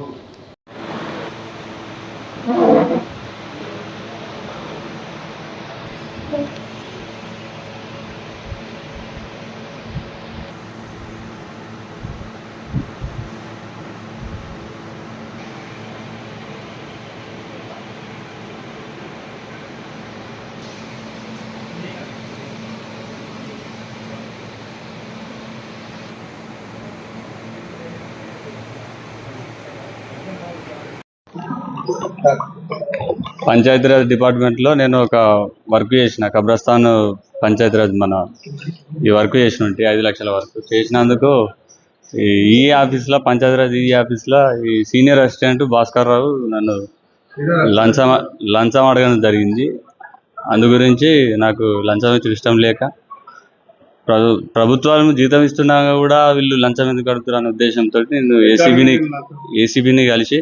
Who? Panchayati Raj డిపార్ట్మెంట్లో నేను ఒక వర్క్ చేసిన కబ్రస్థాన్ పంచాయతీరాజ్ మన ఈ వర్క్ చేసిన ఉంటే ఐదు లక్షల వరకు చేసినందుకు ఈ- ఈ ఆఫీస్లో పంచాయతీరాజ్ ఈ ఆఫీస్లో ఈ సీనియర్ అసిస్టెంట్ భాస్కర్ రావు నన్ను లంచం లంచం అడగడం జరిగింది. అందు గురించి నాకు లంచం ఇచ్చిన ఇష్టం లేక ప్రభు ప్రభుత్వాలు జీతం ఇస్తున్నా కూడా వీళ్ళు లంచం ఎందుకు అడుగుతారు అనే ఉద్దేశంతో నేను ఏసీబీని ఏసీబీని కలిసి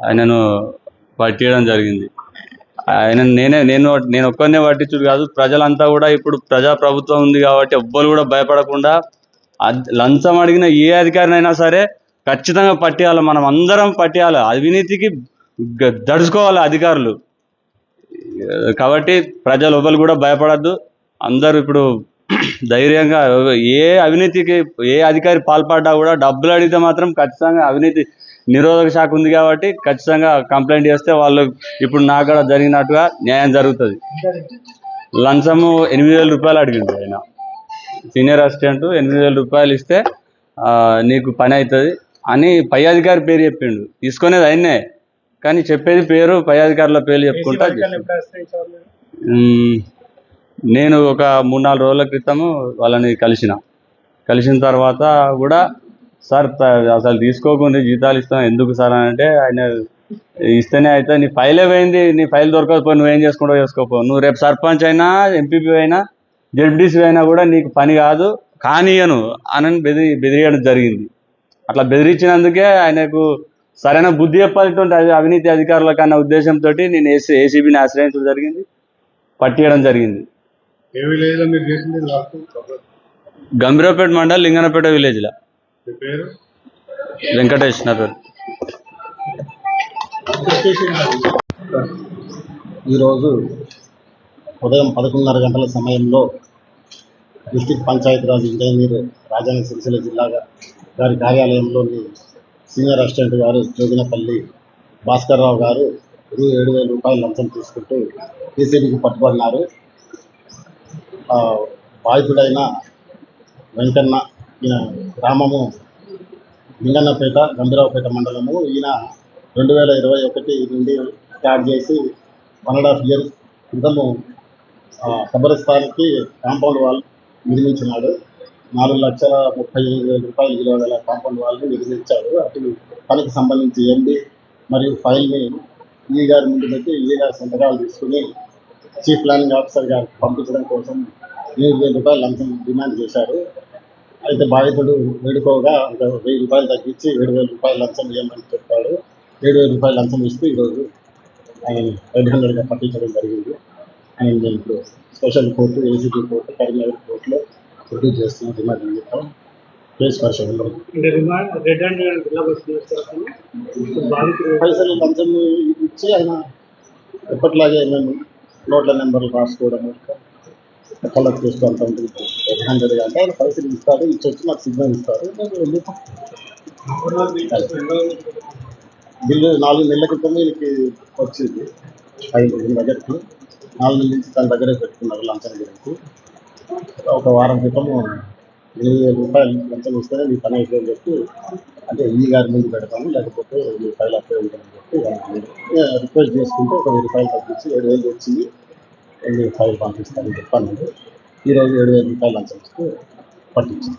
ఆయనను పట్టియడం జరిగింది. ఆయన నేనే నేను నేను ఒక్కరినే పట్టించుడు కాదు ప్రజలంతా కూడా ఇప్పుడు ప్రజా ప్రభుత్వం ఉంది కాబట్టి ఎవ్వరు కూడా భయపడకుండా లంచం అడిగిన ఏ అధికారినైనా సరే ఖచ్చితంగా పట్టేయాలి మనం అందరం పట్టేయాలి అవినీతికి దడుచుకోవాలి అధికారులు. కాబట్టి ప్రజలు ఎవరు కూడా భయపడద్దు అందరూ ఇప్పుడు ధైర్యంగా ఏ అవినీతికి ఏ అధికారి పాల్పడ్డా కూడా డబ్బులు అడిగితే మాత్రం ఖచ్చితంగా అవినీతి నిరోధక శాఖ ఉంది కాబట్టి ఖచ్చితంగా కంప్లైంట్ చేస్తే వాళ్ళు ఇప్పుడు నాకు కూడా జరిగినట్టుగా న్యాయం జరుగుతుంది. లంచము ఎనిమిది వేల రూపాయలు అడిగిండు ఆయన. సీనియర్ అసిస్టెంట్ ఎనిమిది వేల రూపాయలు ఇస్తే నీకు పని అవుతుంది అని పై అధికారి పేరు చెప్పిండు. తీసుకునేది ఆయన్నే. కానీ చెప్పేది పేరు పై అధికారుల పేర్లు చెప్పుకుంటా. నేను ఒక మూడు నాలుగు రోజుల క్రితము వాళ్ళని కలిసిన. కలిసిన తర్వాత కూడా సార్ అసలు తీసుకోకుండా జీతాలు ఇస్తాం ఎందుకు సార్? అని అంటే ఆయన ఇస్తేనే అయితే నీ ఫైలే పోయింది నీ ఫైల్ దొరకకపోయి నువ్వేం చేసుకుంటావు చేసుకోపో. నువ్వు రేపు సర్పంచ్ అయినా ఎంపీపీ అయినా జడ్పీసీ అయినా కూడా నీకు పని కాదు కానీయను అని బెదిరి బెదిరియడం జరిగింది. అట్లా బెదిరించినందుకే ఆయనకు సరైన బుద్ధి చెప్పాల్సినటువంటి అవినీతి అధికారులకు అన్న ఉద్దేశంతో నేను ఏసీ ఏసీబీని ఆశ్రయించడం జరిగింది పట్టియడం జరిగింది. ఏ విలేజ్లో మీరు చేసింది లాస్ట్ గంభీరపేట మండల్ లింగనపేట విలేజ్లో? మీ పేరు? వెంకటేష్ నా పేరు. ఈరోజు ఉదయం పదకొండున్నర గంటల సమయంలో డిస్టిక్ పంచాయతీరాజ్ ఇంజనీర్ రాజన్న సిరిసిల్ల జిల్లా గారి కార్యాలయంలోని సీనియర్ అసిస్టెంట్ గారు జోగినపల్లి భాస్కర్ రావు గారు రూ ఏడు వేల రూపాయలు లంచం తీసుకుంటూ ఏసీబీకి పట్టుబడినారు. బాధితుడైన వెంకన్న ఈయన గ్రామము లింగన్నపేట గంభీరావుపేట మండలము. ఈయన రెండు వేల ఇరవై ఒకటి నుండి స్టార్ట్ చేసి వన్ అండ్ హాఫ్ ఇయర్ క్రితము ఆ, కాంపౌండ్ వాల్ నిర్మించినాడు. నాలుగు లక్షల ముప్పై ఐదు వేల రూపాయలు విలువ గల కాంపౌండ్ వాల్ని నిర్మించాడు. అటు పనికి సంబంధించి ఎండి మరియు ఫైల్ని ఈ గారి ముందు పెట్టి ఈ గారి సంతకాలు తీసుకుని చీఫ్ ప్లానింగ్ ఆఫీసర్ గారికి పంపించడం కోసం ఎనిమిది వేల రూపాయలు లంచం డిమాండ్ చేశారు. అయితే బాధితుడు వేడుకోగా ఒక వెయ్యి రూపాయలు తగ్గించి ఏడు వేల రూపాయలు లంచం ఇవ్వమని చెప్పాడు. ఏడు వేల రూపాయలు లంచం ఇస్తూ ఈరోజు ఆయన రెడ్ హండ్రెడ్గా పట్టించడం జరిగింది. ఆయన నేను ఇప్పుడు special court ACB court Karimnagar కోర్టులో ప్రొడ్యూస్ చేస్తున్నాం కేసు పరిశోధనలో హ్యాండ్ జిల్లా వస్తుంది బాధితులు పైసలు లంచం ఇచ్చి ఆయన ఎప్పటిలాగే మేము నోట్ల నెంబర్లు రాసుకోవడం కలర్ చూస్తూ అంత ఉంటుంది. రెడ్ హండ్రెడ్గా అంటే ఆయన పైసలు ఇస్తారు ఇచ్చి వచ్చి నాకు సిగ్నల్ ఇస్తారు నేను బిల్లు నాలుగు నెలల క్రితం వీళ్ళకి వచ్చింది. ఐదు వీళ్ళ నాలుగు నెలల నుంచి తన దగ్గరే పెట్టుకున్నారు లంచం గురించి ఒక వారం క్రితం ఎనిమిది వేల రూపాయలు లంచం ఇస్తేనే మీ పని అయిపోయింది చెప్పి అంటే ఈ గారి ముందు పెడతాము లేకపోతే మీ ఫైల్ అప్పుడే ఉంటుందని చెప్పి రిక్వెస్ట్ చేసుకుంటే ఒక వెయ్యి రూపాయలు తగ్గించి ఏడు వేలు వచ్చింది మీ ఫైల్ పంపిస్తారని చెప్పాను. ఈరోజు ఏడు వేల రూపాయలు లంచం ఇస్తూ పట్టించింది